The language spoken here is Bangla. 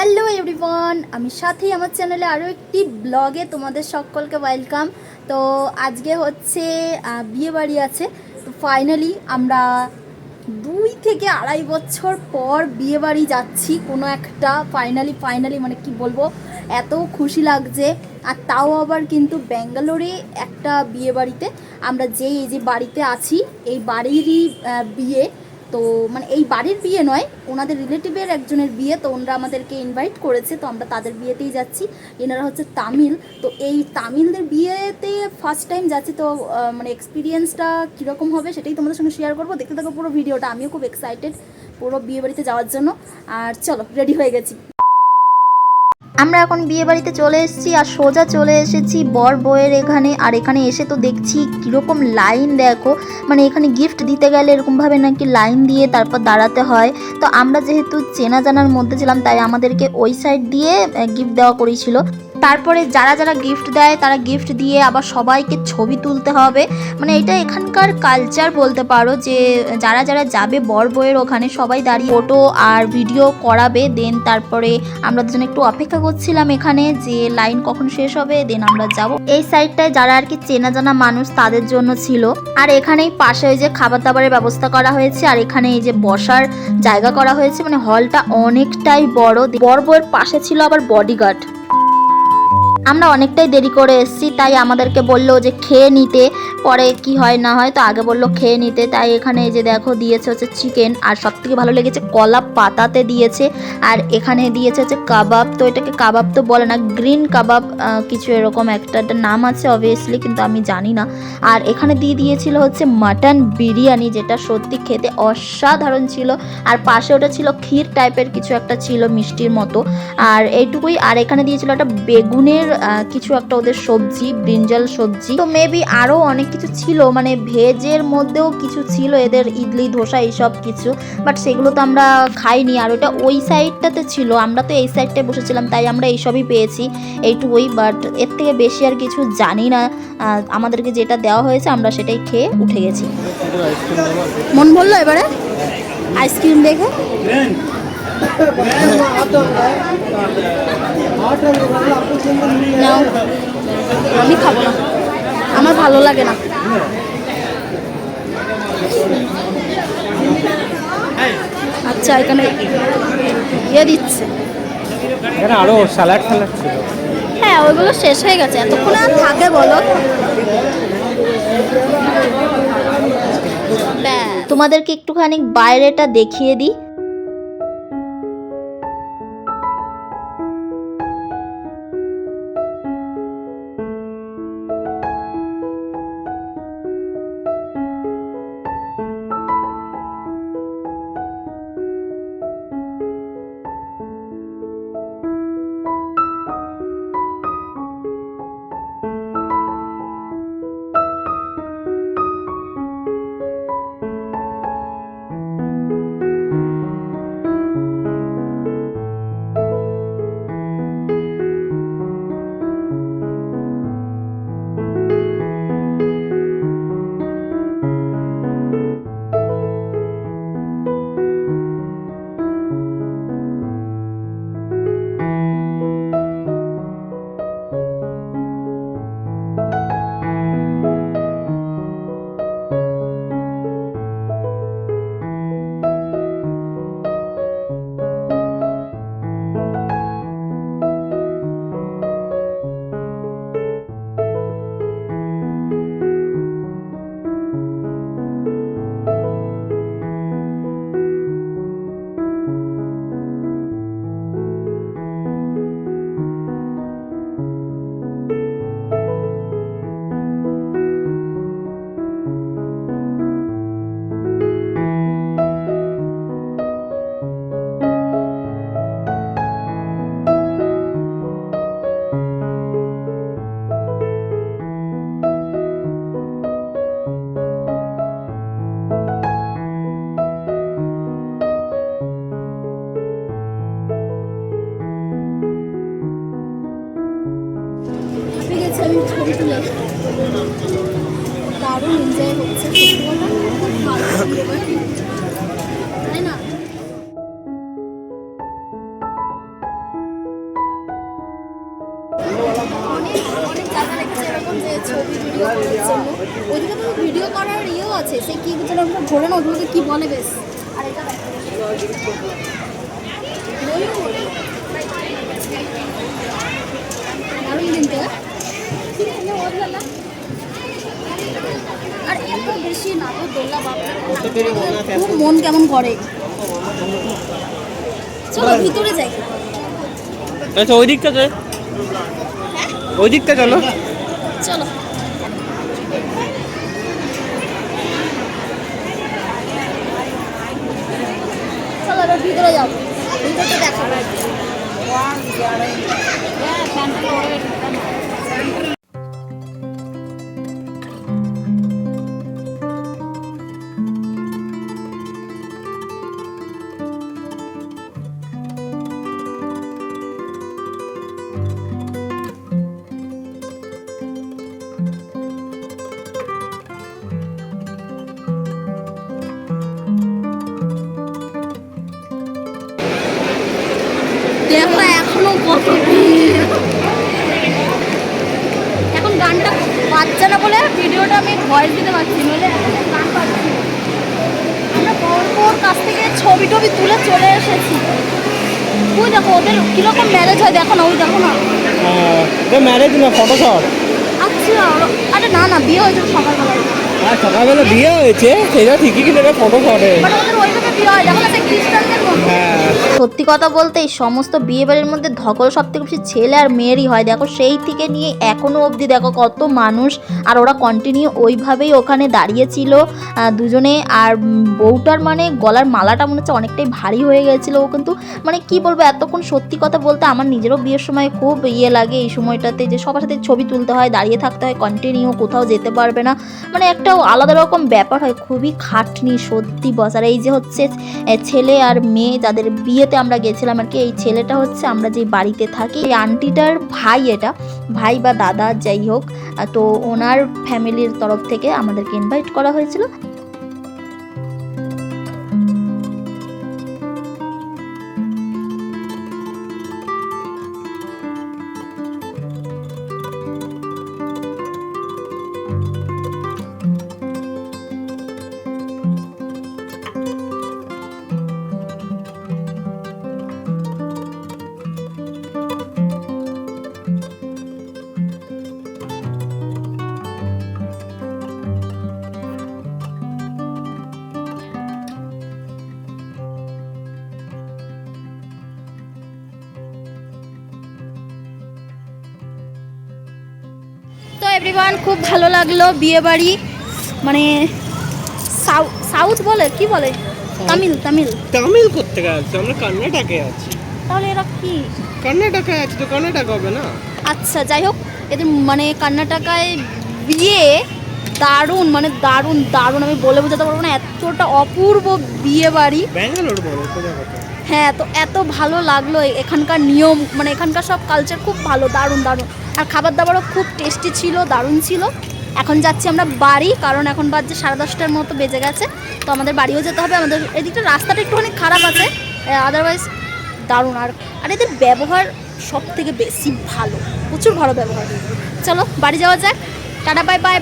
হ্যালো এভরিওয়ান, আমি সাথেই আমার চ্যানেলে আরও একটি ব্লগে তোমাদের সকলকে ওয়েলকাম। তো আজকে হচ্ছে বিয়ে বাড়ি আছে। তো ফাইনালি আমরা দুই থেকে আড়াই বছর পর বিয়ে বাড়ি যাচ্ছি কোনো একটা। ফাইনালি ফাইনালি মানে কি বলব? এত খুশি লাগছে। আর তাও আবার কিন্তু ব্যাঙ্গালোরে একটা বিয়ে বাড়িতে আমরা যেই, এই যে বাড়িতে আছি, এই বাড়িরই বিয়ে। তো মানে এই বাড়ির বিয়ে নয়, ওনাদের রিলেটিভের একজনের বিয়ে, তো ওনারা আমাদেরকে ইনভাইট করেছে, তো আমরা তাদের বিয়েতেই যাচ্ছি। এনারা হচ্ছে তামিল, তো এই তামিলদের বিয়েতে ফার্স্ট টাইম যাচ্ছি, তো মানে এক্সপিরিয়েন্সটা কীরকম হবে সেটাই তোমাদের সঙ্গে শেয়ার করব। দেখতে থাকো পুরো ভিডিওটা আমিও খুব এক্সাইটেড পুরো বিয়ে বাড়িতে যাওয়ার জন্য। আর চলো রেডি হয়ে গেছি। আমরা এখন বিয়ে বাড়িতে চলে এসেছি আর সোজা চলে এসেছি বর বয়ের এখানে। আর এখানে এসে তো দেখছি কীরকম লাইন, দেখো। মানে এখানে গিফট দিতে গেলে এরকমভাবে নাকি লাইন দিয়ে তারপর দাঁড়াতে হয়। তো আমরা যেহেতু চেনা জানার মধ্যে ছিলাম, তাই আমাদেরকে ওই সাইড দিয়ে গিফট দেওয়া করেছিল। তারপরে যারা যারা গিফট দেয়, তারা গিফট দিয়ে আবার সবাইকে ছবি তুলতে হবে। মানে এটা এখানকার কালচার বলতে পারো যে, যারা যারা যাবে বর বইয়ের ওখানে সবাই দাঁড়িয়ে ফটো আর ভিডিও করাবে। দেন তারপরে আমরা দুজন একটু অপেক্ষা করছিলাম এখানে যে লাইন কখন শেষ হবে দেন আমরা যাব। এই সাইডটায় যারা আর কি চেনা জানা মানুষ, তাদের জন্য ছিল। আর এখানেই পাশে ওই যে খাবার দাবারের ব্যবস্থা করা হয়েছে, আর এখানে এই যে বসার জায়গা করা হয়েছে। মানে হলটা অনেকটাই বড়। বর বইয়ের পাশে ছিল আবার বডিগার্ড আমরা অনেকটাই দেরি করে এসেছি, তাই আমাদেরকে বলল যে খেয়ে নিতে, পরে কি হয় না হয় তো আগে বলল খেয়ে নিতে, তাই এখানে যে দেখো দিয়েছে হচ্ছে চিকেন আর সব থেকে ভালো লেগেছে কলা পাতাতে দিয়েছে, আর এখানে দিয়েছে হচ্ছে কাবাব, তো এটাকে কাবাব তো বলে না, গ্রিন কাবাব কিছু এরকম একটা একটা নাম আছে অবভিয়াসলি কিন্তু আমি জানি না, আর এখানে দিয়ে দিয়েছিল হচ্ছে মাটন বিরিয়ানি, যেটা সত্যি খেতে অসাধারণ ছিল, আর পাশে ওটা ছিল ক্ষীর টাইপের কিছু একটা ছিল মিষ্টির মতো, আর এইটুকুই, আর এখানে দিয়েছিল একটা বেগুনের কিছু একটা ওদের সবজি ব্রিঞ্জাল সবজি। তো মেবি আরও অনেক কিছু ছিল মানে ভেজের মধ্যেও কিছু ছিল এদের ইডলি ধোসা এইসব কিছু বাট সেগুলো তো আমরা খাইনি। আর ওটা ওই সাইডটাতে ছিল আমরা তো এই সাইডটায় বসেছিলাম তাই আমরা এইসবই পেয়েছি এইটুকুই বাট এর থেকে বেশি আর কিছু জানি না। আমাদেরকে যেটা দেওয়া হয়েছে আমরা সেটাই খেয়ে উঠে গেছি। মন বলল এবারে? আইসক্রিম দেখে? নাও আমি খাব না। আমার ভালো লাগে না। আচ্ছা এখানে ইয়ে দিচ্ছে। এখানে আরও স্যালাড ফ্যালাড ছিল। হ্যাঁ ওইগুলো শেষ হয়ে গেছে। এতক্ষণ আর থাকে বলো। তোমাদেরকে একটুখানি বাইরেটা দেখিয়ে দিই। এনজয় হচ্ছে খুব ভালো ওইদিকে তো ভিডিও করার ইয়েও আছে, সে কি যেন আমরা ঘোরে কী বলে বেশ? আর এটা খুব মন কেমন করে। চলো ভিতরে যাই। আচ্ছা ওই দিকটা চল ওই দিকটা চলো। চলো। চলো ভিতরে যাও। ভিতরটা দেখো। দেখো এখনও এখন গানটা বাজছে না বলে ভিডিওটা আমি ভয়েস দিতে পারছি নইলে গান পাচ্ছি আমরা কাছ থেকে ছবি টবি তুলে চলে এসেছি। ওই দেখো ওদের কীরকম ম্যারেজ হয় দেখো না ওই দেখো না। ম্যারেজ না ফটো শট আচ্ছা আরে না না বিয়ে হয়েছিল সকালবেলায় আর সকালবেলা বিয়ে হয়েছে সেটা ঠিকই কিন্তু এটা ফটো শটে ওইভাবে বিয়ে হয় দেখো না খ্রিস্টানদের মতো। হ্যাঁ। সত্যি কথা বলতে এই সমস্ত বিয়ে বাড়ির মধ্যে ধকল সব থেকে বেশি ছেলে আর মেয়েরই হয়। দেখো, সেই থেকে নিয়ে এখনও অবধি দেখো কত মানুষ আর ওরা কন্টিনিউ ওইভাবেই ওখানে দাঁড়িয়েছিল। দুজনে আর বউটার মানে গলার মালাটা মনে হচ্ছে অনেকটাই ভারী হয়ে গেছিল। ও কিন্তু মানে কি বলব, এতক্ষণ সত্যি কথা বলতে আমার নিজেরও বিয়ের সময় খুব ইয়ে লাগে এই সময়টাতে যে সবার সাথে ছবি তুলতে হয়, দাঁড়িয়ে থাকতে হয় কন্টিনিউ কোথাও যেতে পারবে না। মানে একটা আলাদা রকম ব্যাপার হয়, খুবই খাটনি সত্যি বস। আর এই যে হচ্ছে ছেলে আর মেয়ে যাদের বিয়েতে আমরা গেছিলাম আর কি, এই ছেলেটা হচ্ছে আমরা যে বাড়িতে থাকি, এই আন্টিটার ভাই এটা, ভাই বা দাদা যাই হোক তো ওনার ফ্যামিলির তরফ থেকে আমাদেরকে ইনভাইট করা হয়েছিল। এভরিওয়ান খুব ভালো লাগল বিয়ে বাড়ি মানে সাউ- সাউথ বলে কি বলে? তামিল তামিল। তামিল করতে গেছে আমরা কর্ণাটকে আছি। তাহলে এরা কি? কর্ণাটকে আছি তো কর্ণাটক হবে না? আচ্ছা যাই হোক এদের মানে কর্ণাটকায় বিয়ে দারুণ মানে দারুণ দারুণ আমি বলে বোঝাতে পারব না এতটা অপূর্ব বিয়ে বাড়ি ব্যাঙ্গালোর বলো হ্যাঁ তো এত ভালো লাগল এখানকার নিয়ম মানে এখানকার সব কালচার খুব ভালো দারুণ দারুণ। আর খাবার দাবারও খুব টেস্টি ছিল, দারুণ ছিল। এখন যাচ্ছি আমরা বাড়ি, কারণ এখন বাজছে সাড়ে দশটার মতো বেজে গেছে। তো আমাদের বাড়িও যেতে হবে, আমাদের এদিকটা রাস্তাটা একটুখানি খারাপ আছে। আদারওয়াইজ দারুণ। আর আর এদের ব্যবহার সব থেকে বেশি ভালো। প্রচুর ভালো ব্যবহার। চলো, বাড়ি যাওয়া যাক। Tata bye bye